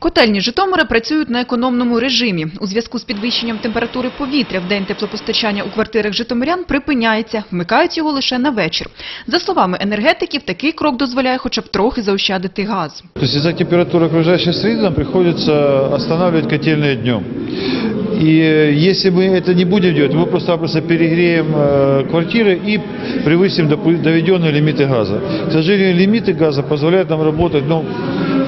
Котельні Житомира працюють на економному режимі. У зв'язку з підвищенням температури повітря в день теплопостачання у квартирах житомирян припиняється, вмикають його лише на вечір. За словами енергетиків, такий крок дозволяє хоча б трохи заощадити газ. То есть из-за температуры окружающей среды нам приходится останавливать котельные днем. И э, если мы это не будем делать, мы просто-напросто перегреем э, квартиры и превысим допу- доведенные лимиты газа. К сожалению, лимиты газа позволяют нам работать ну,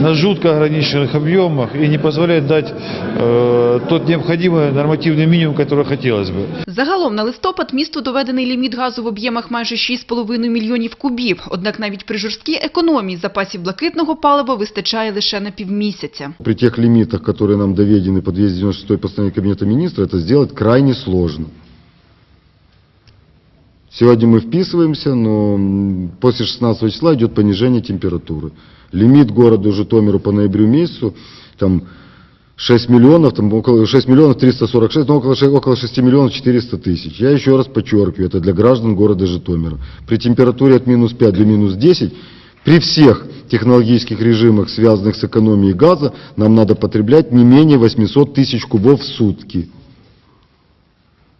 на жутко ограниченных объемах и не позволяют дать э, тот необходимый нормативный минимум, который хотелось бы. Загалом на листопад місту доведений ліміт газу в об'ємах майже 6,5 мільйонів кубів. Однак навіть при жорсткій економії запасів блакитного палива вистачає лише на півмісяця. При тех лимитах, которые нам доведены по 296 постановлению Кабинета министра, это сделать крайне сложно. Сегодня мы вписываемся, но после 16 числа идет понижение температуры. Лимит городу Житомиру по ноябрю месяцу там 6 миллионов, там около 6 миллионов 346, ну, около, ше- около 6 миллионов 400 тысяч. Я еще раз подчеркиваю, это для граждан города Житомира. При температуре от минус 5 до минус 10, при всех технологических режимах, связанных с экономией газа, нам надо потреблять не менее 800 тысяч кубов в сутки.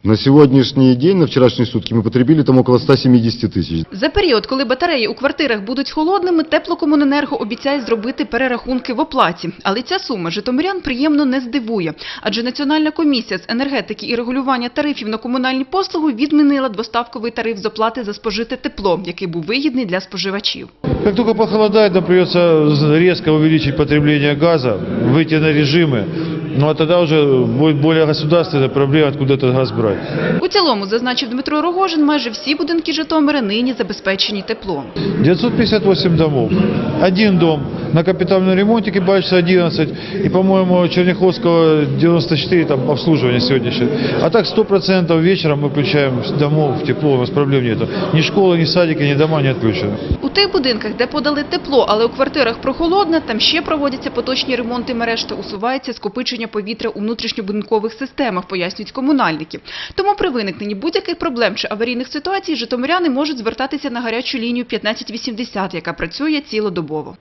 На сегодняшний день, на вчерашние сутки, мы потребили там около 170 тысяч. За період, коли батареї у квартирах будуть холодними, теплокомуненерго обіцяє зробити перерахунки в оплаті. Але ця сума житомирян приємно не здивує. Адже Національна комісія з енергетики і регулювання тарифів на комунальні послуги відмінила двоставковий тариф з оплати за спожите тепло, який був вигідний для споживачів. Как только похолодает, нам придется резко увеличить потребление газа, выйти на режимы. Ну а тоді вже буде более государственная проблема, откуда этот газ брать. У цілому, зазначив Дмитро Рогожин, майже всі будинки Житомира нині забезпечені теплом. 958 домов. Один дом на капитальном ремонте Кибальчица 11 и, по-моему, Черняховского 94 там обслуживание сегодняшнее. А так 100% вечером мы включаем домов в тепло, у нас проблем нету. Ни школы, ни садики, ни дома не отключены. У тих будинках, де подали тепло, але у квартирах прохолодно, там ще проводяться поточні ремонти мереж та усувається скопичення повітря у внутрішньобудинкових системах, пояснюють комунальники. Тому при виникненні будь-яких проблем чи аварійних ситуацій житомиряни можуть звертатися на гарячу лінію 1580, яка працює цілодобово.